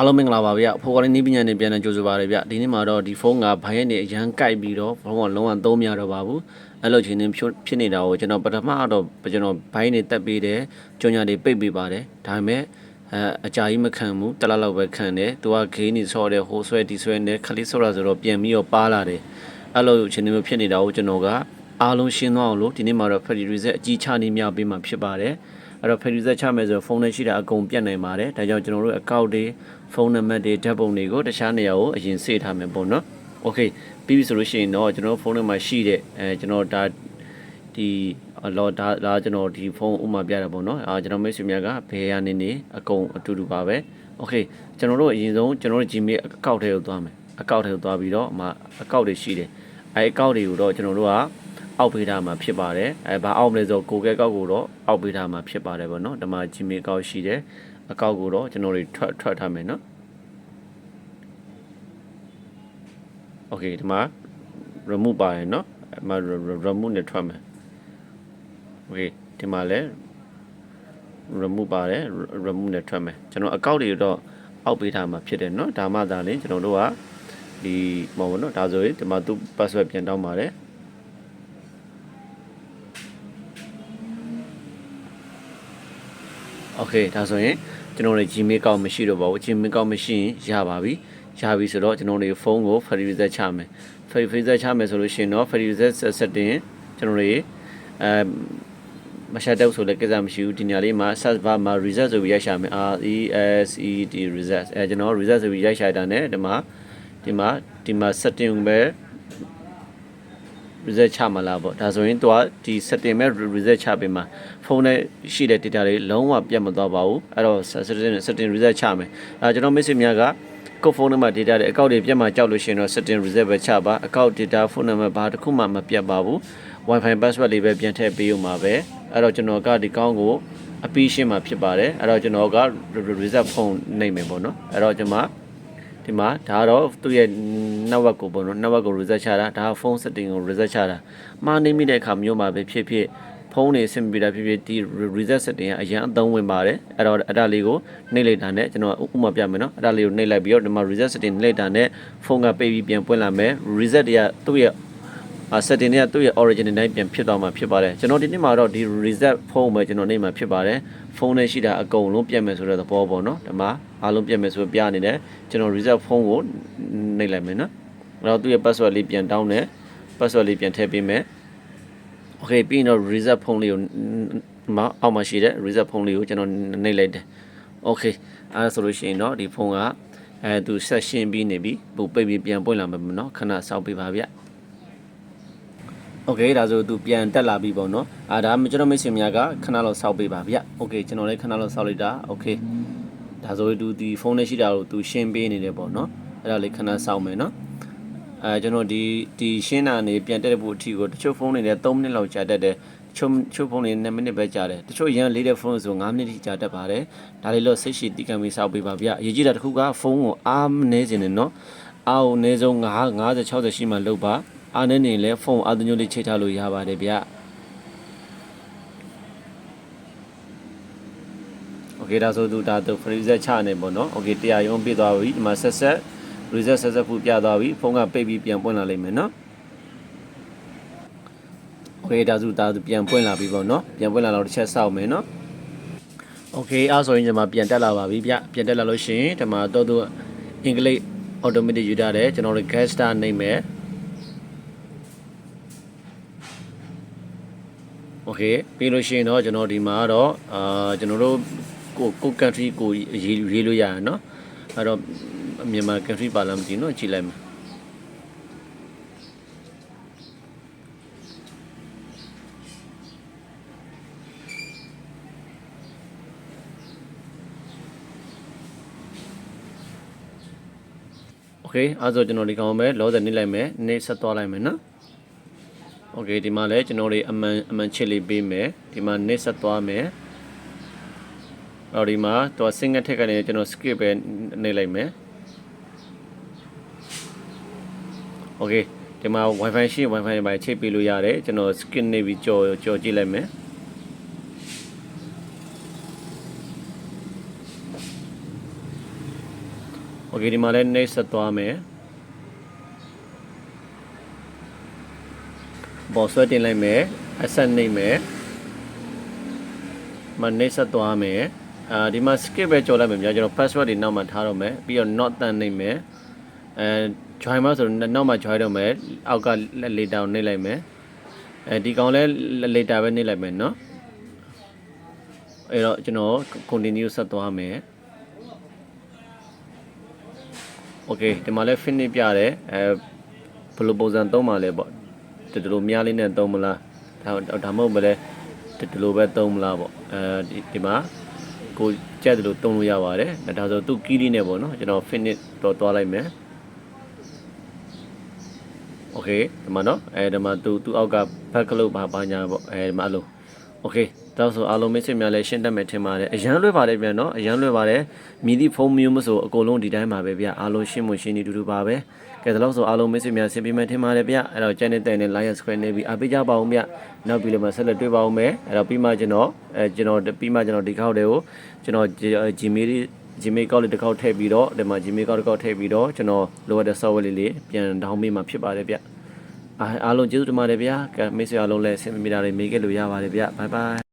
အားလုံးမင်္ဂလာပါဗျအဖိုးကလေးနီးပညာနဲ့ပြန်လည်ကြိုဆိုပါရဗျဒီနေ့မှာတော့ဒီဖုန်းကဘိုင်းနဲ့အရန်ကိုက်ပြီးတော့ဖုန်းကလုံးဝသုံးမရတော့ပါဘူးအဲ့လိုချင်းနေဖြစ်ဖြစ်နေတာကိုကျွန်တော်ပထမတော့ကျွန်တော်ဘိုင်းနဲ့တက်ပြီးတယ်ကြောင်ညာတွေပိတ်ပေးပါတယ်ဒါပေမဲ့အဲအကြာကြီးမခံဘူးတလားလောက်ပဲခံတယ်သူကဂေးနေဆော့တယ်ဟိုဆွဲဒီဆွဲနေခလေးဆော့ရဆိုတော့ပြန်ပြီးတော့ပါလာတယ်အဲ့လိုချင်းနေမျိုးဖြစ်နေတာကိုကျွန်တော်ကအားလုံးရှင်းသွားအောင်လို့ဒီနေ့မှာတော့ Factory Reset အကြီးချနေမြပေးမှာဖြစ်ပါတယ် အဲ့တော့ Factory Reset ချမယ်ဆိုဖုန်းနဲ့ရှိတာအကုန်ပြတ်နိုင်ပါတယ်ဒါကြောင့်ကျွန်တော်တို့ account တွေဖုန်းနံပါတ်တွေဓာတ်ပုံတွေကိုတခြားနေရာကိုအရင်စေ့ထားမယ်ပေါ့နော်။ Okay ပြီးပြီဆိုလို့ရှိရင်တော့ကျွန်တော်ဖုန်းထဲမှာရှိတဲ့အဲကျွန်တော်ဒါဒီလောဒါဒါကျွန်တော်ဒီဖုန်းဥမာပြတာပေါ့နော်။အာကျွန်တော်မိတ်ဆွေများကဘယ်ကနေနေအကုန်အတူတူပါပဲ။ Okay ကျွန်တော်တို့အရင်ဆုံးကျွန်တော်တို့ Gmail account ထဲကိုသွားမယ်။ account ထဲကိုသွားပြီးတော့အမ account တွေရှိတယ်။အဲ account တွေကိုတော့ကျွန်တော်တို့က အောက်ပေးထားမှာဖြစ်ပါတယ်။အဲဘာအောက်မလဲဆိုကိုကဲကောက်ကိုတော့အောက်ပေးထားမှာဖြစ်ပါတယ်ပေါ့နော်။ဒီမှာ Gmail account ရှိတယ်။အကောက်ကိုတော့ကျွန်တော်တွေထွက်ထွက်ထားမယ်နော် Okay ဒီမှာ remove ပါရယ်နော်အမ remove နဲ့ထွက်မယ် Okay ဒီမှာလည်း remove ပါတယ် remove နဲ့ထွက်မယ်ကျွန်တော်အကောက်တွေတော့အောက်ပေးထားမှာဖြစ်တယ်နော်ဒါမှသာလေကျွန်တော်တို့ကဒီမဟုတ်ဘူးနော်ဒါဆိုရင်ဒီမှာသူ password ပြန်တောင်းပါတယ် โอเคဒါဆိုရင်ကျွန်တော်တို့ Gmail ကောက်မရှိတော့ပါဘူး Gmail ကောက်မရှိရင်ရပါပြီရပြီဆိုတော့ကျွန်တော်တို့ဖုန်းကို Free Reset ချမယ် Free Reset ချမယ်ဆိုလို့ရှိရင်တော့ Free Reset setting ကျွန်တော်တို့အဲမရှာတော့ဆိုလည်းကိစ္စမရှိဘူးဒီညလေးမှာ search bar မှာ reset ဆိုပြီးရိုက်ရှာမယ် R E S E T reset အဲကျွန်တော် reset ဆိုပြီးရိုက်ရှာတာ ਨੇ ဒီမှာဒီမှာဒီမှာ setting ပဲ reset ချမလားပေါ့ဒါဆိုရင်သူကဒီ setting မဲ့ reset ချပေးမှာဖုန်းနဲ့ရှိတဲ့ data တွေလုံးဝပြတ်မသွားပါဘူးအဲ့တော့ setting setting reset ချမယ်အဲကျွန်တော်မိတ်ဆွေများကကိုဖုန်းထဲမှာ data တွေအကောင့်တွေပြတ်မှာကြောက်လို့ရှိရင်တော့ setting reset ပဲချပါအကောင့် data ဖုန်းနံပါတ်ဘာတစ်ခုမှမပြတ်ပါဘူး wifi password လေးပဲပြန်ထည့်ပေးဦးမှာပဲအဲ့တော့ကျွန်တော်ကဒီကောင်းကိုအပီးရှင်းမှာဖြစ်ပါတယ်အဲ့တော့ကျွန်တော်က reset ဖုန်းနိုင်မယ်ပေါ့နော်အဲ့တော့ကျွန်မ ဒီမှာဒါကတော့သူ့ရဲ့ network ကိုပေါ့နော် network ကို reset ချတာဒါက phone setting ကို reset ချတာမှားနေမိတဲ့အခါမျိုးမှာပဲဖြစ်ဖြစ်ဖုန်းတွေဆင်ပြတာဖြစ်ဖြစ်ဒီ reset setting ကအရင်အသုံးဝင်ပါတယ်အဲ့တော့အဲ့ဒါလေးကိုနှိပ်လိုက်တာနဲ့ကျွန်တော်ဥပမာပြမယ်နော်အဲ့ဒါလေးကိုနှိပ်လိုက်ပြီးတော့ဒီမှာ reset setting နှိပ်လိုက်တာနဲ့ဖုန်းကပိတ်ပြီးပြန်ပွင့်လာမယ် reset တွေကသူ့ရဲ့အာ setting တွေကသူ့ရဲ့ origin တိုင်းပြန်ဖြစ်သွားမှာဖြစ်ပါတယ်ကျွန်တော်ဒီနေ့မှာတော့ဒီ reset ဖုန်းပဲကျွန်တော်နေမှာဖြစ်ပါတယ်ဖုန်းနဲ့ရှိတာအကုန်လုံးပြတ်မယ်ဆိုတဲ့သဘောပေါ့နော်ဒီမှာအားလုံးပြတ်မယ်ဆိုပြနေတယ်ကျွန်တော် reset ဖုန်းကိုနှိပ်လိုက်မယ်နော်အဲ့တော့သူ့ရဲ့ password လေးပြန်တောင်းတယ် password လေးပြန်ထည့်ပေးမယ် okay ပြီးရင်တော့ reset ဖုန်းလေးကိုမအောက်မှာရှိတဲ့ reset ဖုန်းလေးကိုကျွန်တော်နှိပ်လိုက်တယ် okay အဲဒါဆိုလို့ရှိရင်တော့ဒီဖုန်းကအဲသူဆက်ရှင်းပြီးနေပြီပို့ပိတ်ပြီးပြန်ပွင့်လာမယ်မနော်ခဏစောင့်ပေးပါဗျ โอเคဒါဆိုသူပြန်တက်လာပြီပေါ့နော်အာဒါကျွန်တော်မိတ်ဆွေများကခဏလောက်စောင့်ပေးပါဗျโอเคကျွန်တော်လည်းခဏလောက်စောင့်လိုက်တာโอเคဒါဆိုသူဒီဖုန်းနဲ့ရှိတာကိုသူရှင်းပေးနေတယ်ပေါ့နော်အဲ့ဒါလေးခဏစောင့်မယ်နော်အဲကျွန်တော်ဒီဒီရှင်းတာနေပြန်တက်ဖို့အထီကိုတချို့ဖုန်းတွေလည်း3မိနစ်လောက်ကြာတတ်တယ်တချို့တချို့ဖုန်းတွေ2မိနစ်ပဲကြာတယ်တချို့ရန်လေးတဲ့ဖုန်းဆို9မိနစ်ထိကြာတတ်ပါတယ်ဒါလေးလို့စိတ်ရှိတီးကံပြီးစောင့်ပေးပါဗျအရေးကြီးတာတစ်ခုကဖုန်းကိုအားမနေစင်နဲ့နော်အားကိုအနည်းဆုံး9 50 60ရှိမှလုပ်ပါ အားနေနေလဲဖုန်းအားတညိုလေးချိတ်ထားလို့ရပါတယ်ဗျโอเคဒါဆိုသူဒါသူ freezer ချနေပေါ့နော်โอเคတရားရုံးပြသွားပြီဒီမှာဆက်ဆက် reset ဆက်ဆက်ဖို့ပြသွားပြီဖုန်းကပိတ်ပြီးပြန်ပွင့်လာလိမ့်မယ်နော်โอเคဒါဆိုဒါသူပြန်ပွင့်လာပြီပေါ့နော်ပြန်ပွင့်လာတော့တစ်ချက်စောက်မယ်နော်โอเคအားဆိုရင်ကျွန်မပြန်တက်လာပါပြီဗျပြန်တက်လာလို့ရှိရင်ဒီမှာတော့သူအင်္ဂလိပ် automatic ယူထားတယ်ကျွန်တော်တို့ guest star နေမယ် โอเคပြီးလို့ရှိရင်တော့ကျွန်တော်ဒီမှာတော့အာကျွန်တော်တို့ကိုကို country ကိုရေးရေးလို့ရရနော်အဲ့တော့မြန်မာ country ပါလားမသိဘူးเนาะကြည့်လိုက်မယ်โอเคအဲ့ဆိုကျွန်တော်ဒီကောင်ပဲလောဆယ်နေလိုက်မယ်နေဆက်သွားလိုက်မယ်နော် โอเคဒီမှာလည်းကျွန်တော်တွေအမှန်အမှန်ချစ်လေးပေးမယ်ဒီမှာနေဆက်သွားမယ်အော်ဒီမှာတော့ single ထက်ကနေကျွန်တော် skip ပဲနေလိုက်မယ် โอเคဒီမှာ wifi ရှိ wifi တွေပါချိတ်ပေးလို့ရတယ်ကျွန်တော် skin နေပြီးကြော်ကြော်ကြည့်လိုက်မယ် โอเคဒီမှာလည်းနှိပ်ဆက်သွားမယ် ပေါ်ဆွဲတင်လိုက်မယ်အဆက်နှိပ်မယ်မနှိပ်ဆက်သွားမယ်အာဒီမှာ skip ပဲကြော်လိုက်မယ်ကြာကျွန်တော် password တွေနောက်မှထားတော့မယ်ပြီးတော့ not တန်နှိပ်မယ်အဲ join မှာဆိုတော့နောက်မှ join တော့မယ်အောက်က later ကိုနှိပ်လိုက်မယ်အဲဒီကောင်လဲ later ပဲနှိပ်လိုက်မယ်နော်အဲ့တော့ကျွန်တော် continue ဆက်သွားမယ် okay ဒီမှာလဲ finish ပြတယ်အဲဘယ်လိုပုံစံသုံးပါလဲပေါ့ ဒီလိုများလေးနဲ့သုံးမလားဒါဒါမှမဟုတ်ပဲဒီလိုပဲသုံးမလားပေါ့အဲဒီဒီမှာကိုကြက်ဒီလိုသုံးလို့ရပါတယ်ဒါဆိုသူ့ကီးလေးနဲ့ပေါ့နော်ကျွန်တော် finish တော့တွားလိုက်မယ် okay ဒီမှာနော်အဲဒီမှာသူသူ့အောက်က back လို့ပါပါညာပေါ့အဲဒီမှာအဲ့လို okay ဒါဆိုအားလုံးမိတ်ဆွေများလည်းရှင်းတတ်မယ်ထင်ပါတယ်အရန်လွယ်ပါတယ်ပြန်နော်အရန်လွယ်ပါတယ်မြည်သည့်ဖုန်းမျိုးမဆိုအကုန်လုံးဒီတိုင်းပါပဲဗျအားလုံးရှင်းမရှင်းနေတူတူပါပဲကဲဒါလို့ဆိုအားလုံးမိတ်ဆွေများဆင်ပြေမယ်ထင်ပါတယ်ဗျအဲ့တော့ channel တဲ့နဲ့ like subscribe နေပြီးအားပေးကြပါဦးဗျနောက်ပြီးလည်းမဆက်လက်တွေ့ပါဦးမယ်အဲ့တော့ပြီးမှကျွန်တော်အဲကျွန်တော်ပြီးမှကျွန်တော်ဒီခေါက်တွေကိုကျွန်တော် Gmail Gmail ကောက်လေးတစ်ခေါက်ထည့်ပြီးတော့ဒီမှာ Gmail ကောက်တစ်ခေါက်ထည့်ပြီးတော့ကျွန်တော်လိုအပ်တဲ့ software လေးလေးပြန် download ပေးမှာဖြစ်ပါတယ်ဗျအားအားလုံးကျေးဇူးတင်ပါတယ်ဗျာကဲမိတ်ဆွေအားလုံးလည်းဆင်ပြေကြတယ်မေးခဲ့လို့ရပါတယ်ဗျ bye bye